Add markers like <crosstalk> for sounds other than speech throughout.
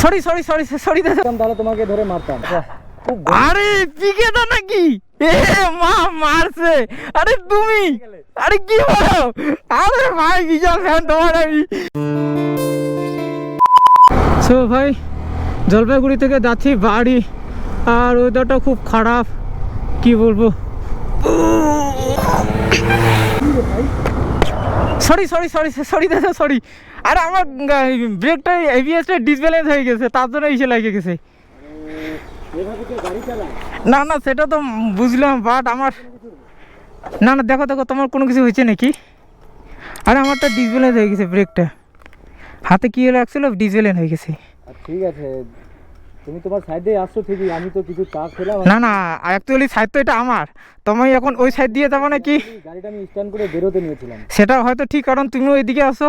Sorry sorry sorry sorry তাহলে তোমাকে ধরে মারতাম। আরে পিকে দা নাকি? এ মা মারছে। আরে তুমি? আরে কি বলো আরে ভাই বিশাল ফ্যান তোমার আমি? সো ভাই জলপাইগুড়ি থেকে যাচ্ছি বাড়ি। আর ওয়েদারটা খুব খারাপ। কি বলব? সরি সরি সরি সরি দাদা সরি আরে আমার ব্রেকটা এবিএসটা ডিসব্যালেন্স হয়ে গেছে, তার জন্য এসে লাগে গেছে। না না, সেটা তো বুঝলাম বাট আমার, না না, দেখো দেখো, তোমার কোনো কিছু হয়েছে নাকি? আরে আমারটা ডিসব্যালেন্স হয়ে গেছে ব্রেকটা হাতে কি হলো অ্যাকচুয়ালি ডিসব্যালেন্স হয়ে গেছে। ঠিক আছে তুমি তোমার সাইডে আসছো ঠিকই আমি তো কিছু চা খেলাম। না না অ্যাকচুয়ালি সাইড তো এটা আমার। তুমি এখন ওই সাইড দিয়ে যাব নাকি? গাড়িটা আমি স্ট্যান্ড করে বেরোতে নিয়েছিলাম। সেটা হয়তো ঠিক কারণ তুমিও এদিকে আসো।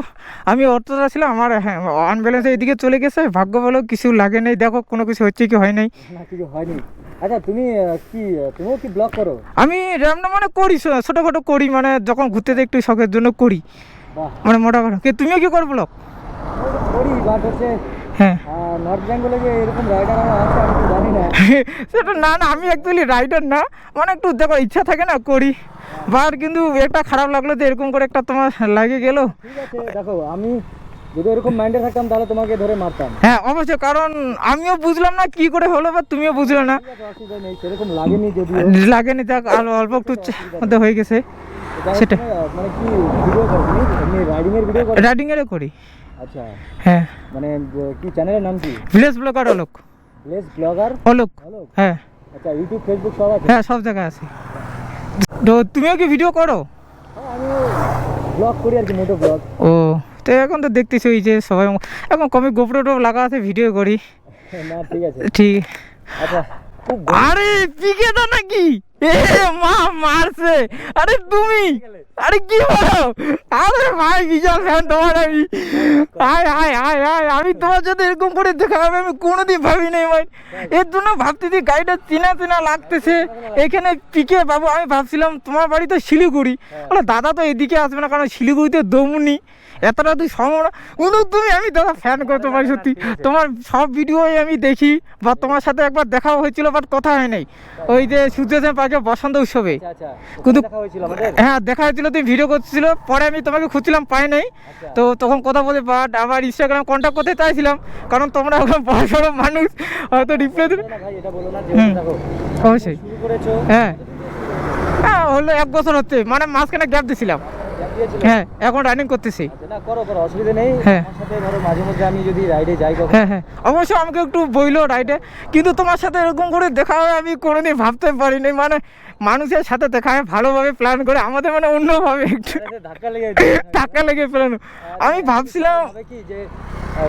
আমি অটোটা ছিলাম আমার হ্যাঁ আনব্যালেন্স এদিকে চলে গেছে। ভাগ্য বলো কিছু লাগে নেই। দেখো কোনো কিছু হচ্ছে কি হয় নাই। না কিছু হয়নি। আচ্ছা তুমি কি তুমিও কি ব্লগ করো? আমি রান্না মানে করি ছোটোখাটো করি মানে যখন ঘুরতে যাই একটু শখের জন্য করি। মানে মোটা কথা তুমিও কি করব ব্লগ করি বাট হচ্ছে নর্থ বেঙ্গলে যে এরকম রাইডার আমার আছে আমি তো জানি না। <laughs> সেটা না না আমি অ্যাকচুয়ালি রাইডার না। মানে একটু দেখো ইচ্ছা থাকে না করি। বাট কিন্তু একটা খারাপ লাগল যে এরকম করে একটা তোমার লাগে গেল। দেখো আমি যদি এরকম মাইন্ডে থাকতাম তাহলে তোমাকে ধরে মারতাম। হ্যাঁ অবশ্যই কারণ আমিও বুঝলাম না কি করে হলো বা তুমিও বুঝলে না। সেরকম লাগেনি যদিও। লাগেনি দেখ আর অল্প একটু মধ্যে হয়ে গেছে। সেটা। মানে কি ভিডিও করো রাইডিং এর ভিডিও করো? রাইডিংয়েরও করি। আচ্ছা। হ্যাঁ। মানে কি চ্যানেলের নাম কি? Village blogger Alok. Less blogger Alok. হ্যাঁ। আচ্ছা ইউটিউব ফেসবুক সব আছে? হ্যাঁ সব জায়গায় আছে। তো তুমিও কি ভিডিও করো? হ্যাঁ, আমি ব্লগ করি আর কি মোটো ব্লগ ও তো এখন তো দেখতেছি ওই যে সবাই এখন কমে গোপ্রো টোপ লাগা আছে ভিডিও করি। <laughs> না ঠিক আছে। ঠিক। আচ্ছা আরে পিকে দা নাকি? এ, মা মারছে। আরে তুমি, আরে কি বলো আরে ভাই বিশাল ফ্যান তোমার আমি? আয় আয় আয় আয়, আমি তোমার সাথে এরকম করে দেখা হবে আমি কোনোদিন ভাবি নাই, ভাই। এর জন্য ভাবতেছি গাড়িটা চেনা চেনা লাগতেছে। এখানে পিকে বাবু, আমি ভাবছিলাম তোমার বাড়ি তো শিলিগুড়ি। বলে, দাদা তো এদিকে আসবে না, কারণ শিলিগুড়িতে দমুনি। এতটা তুই সম্ভব না তুমি আমি দাদা ফ্যান করতে পারি সত্যি। তোমার সব ভিডিওই আমি দেখি বা তোমার সাথে একবার দেখাও হয়েছিল বাট কথা হয় নাই। ওই যে সূর্যদেব পার্কে বসন্ত উৎসবে। আচ্ছা আচ্ছা। কিন্তু- ওখানে হ্যাঁ দেখা হয়েছিল তুমি ভিডিও করছিল পরে আমি তোমাকে খুঁজছিলাম পাই নাই। আচ্ছা। তো তখন কথা বলে বাট আবার ইনস্টাগ্রাম কন্ট্যাক্ট করতে চাইছিলাম কারণ তোমরা এখন বড় মানুষ হয়তো রিপ্লাই দেবে। অবশ্যই। হ্যাঁ। হ্যাঁ হলো এক বছর হচ্ছে মানে মাঝখানে গ্যাপ দিছিলাম? হ্যাঁ এখন রানিং করতেছি। আচ্ছা, না করো করো অসুবিধা নেই। হ্যাঁ। সাথে ধরো মাঝে মধ্যে আমি যদি রাইডে যাই কখনো। হ্যাঁ হ্যাঁ। অবশ্যই আমাকে একটু বইলো রাইডে কিন্তু তোমার সাথে এরকম করে দেখা হবে আমি কোনোদিন ভাবতে পারিনি। মানে মানুষের সাথে দেখা হয় ভালোভাবে প্ল্যান করে আমাদের মানে অন্যভাবে একটু ধাক্কা লেগে। টাকা <laughs> লেগে প্ল্যান আমি ভাবছিলাম কি যে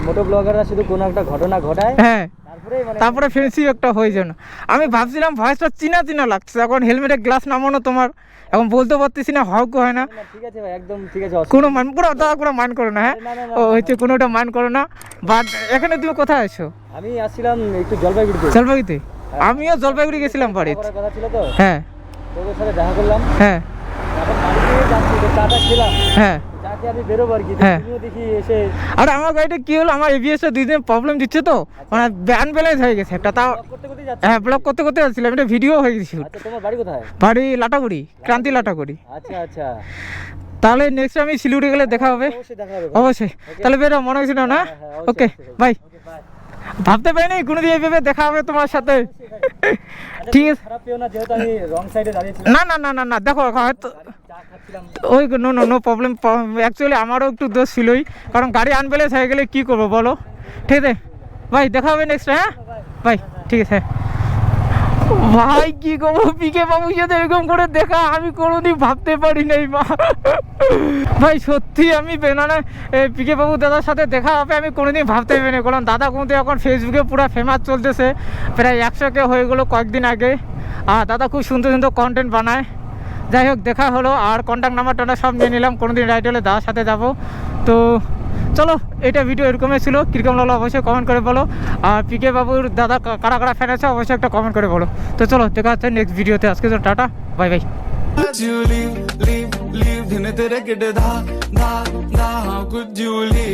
মোটো ব্লগাররা শুধু কোনো একটা ঘটনা ঘটায়? হ্যাঁ। তারপরে মানে তারপরে ফ্রেন্ডশিপ একটা হয়ে যেন। আমি ভাবছিলাম ভয়েসটা চিনা চিনা লাগছে এখন হেলমেটের গ্লাস নামানো তোমার। এখন বলতে পারতেছি না হক হয় না। না, ঠিক আছে ভাই একদম ঠিক আছে কোনো মান পুরো দাদা কোনো মান করো না হ্যাঁ? ও হচ্ছে কোনোটা মান করো না। বাট এখানে তুমি কোথায় আছো। আমি আসছিলাম একটু জলপাইগুড়িতে। জলপাইগুড়িতে? আমিও জলপাইগুড়ি গেছিলাম বাড়ি কথা ছিল তো? হ্যাঁ। তোদের সাথে দেখা করলাম। হ্যাঁ। এখন বাড়িতে যাচ্ছি তো চাটা খেলাম। হ্যাঁ। আমি বেরোবো আর কি হ্যাঁ। তুমিও দেখি এসে। আর আমার গাড়িটা কি হলো? আমার দুই দিন প্রবলেম দিচ্ছে তো। মানে ব্যান ব্যালেন্স হয়ে গেছে। একটা তাও হ্যাঁ ব্লক করতে করতে যাচ্ছিলাম। এটা ভিডিও হয়ে গেছিল। আচ্ছা তোমার বাড়ি কোথায়? বাড়ি লাটাগুড়ি ক্রান্তি লাটাগুড়ি। আচ্ছা আচ্ছা। তাহলে নেক্সট আমি শিলিগুড়ি গেলে দেখা হবে। অবশ্যই তাহলে বেরো মনে হয়েছিল না? হ্যাঁ, হ্যাঁ, ওকে বাই ওকে ভাবতে পারিনি কোনোদিন এইভাবে দেখা হবে তোমার সাথে। <laughs> ঠিক আছে। না না না না না দেখো হয়তো ওই no no no problem actually আমারও একটু দোষ ছিলই। কারণ গাড়ি আনবেলেন্স হয়ে গেলে কী করব বলো? ঠিক আছে? ভাই, দেখা হবে নেক্সট হ্যাঁ? বাই ঠিক আছে। ভাই, কি করব? পিকে বাবুর সাথে এরকম করে দেখা, আমি কোনোদিন ভাবতে পারি নাই, মা। ভাই, সত্যি আমি বেনানা পিকে বাবু দাদার সাথে দেখা হবে, আমি কোনোদিন ভাবতে পারিনি কারণ দাদা কিন্তু এখন ফেসবুকে পুরো ফেমাস চলতেছে। প্রায় একশো কে হয়ে গেলো কয়েকদিন আগে। আর দাদা খুব সুন্দর সুন্দর কন্টেন্ট বানায়। যাই হোক দেখা হলো আর কন্ট্যাক্ট নাম্বার টাম্বার সব নিয়ে নিলাম। কোনোদিন রাইড হলে দাদার সাথে যাব। তো চলো এটা ভিডিও এরকমই ছিল। কীরকম লাগল অবশ্যই কমেন্ট করে বলো। আর পিকে বাবুর দাদা কারা কারা ফ্যান আছে অবশ্যই একটা কমেন্ট করে বলো। তো চলো দেখা হচ্ছে নেক্সট ভিডিওতে আজকে তো tata bye bye you leave, leave, ধা ধা Could you leave?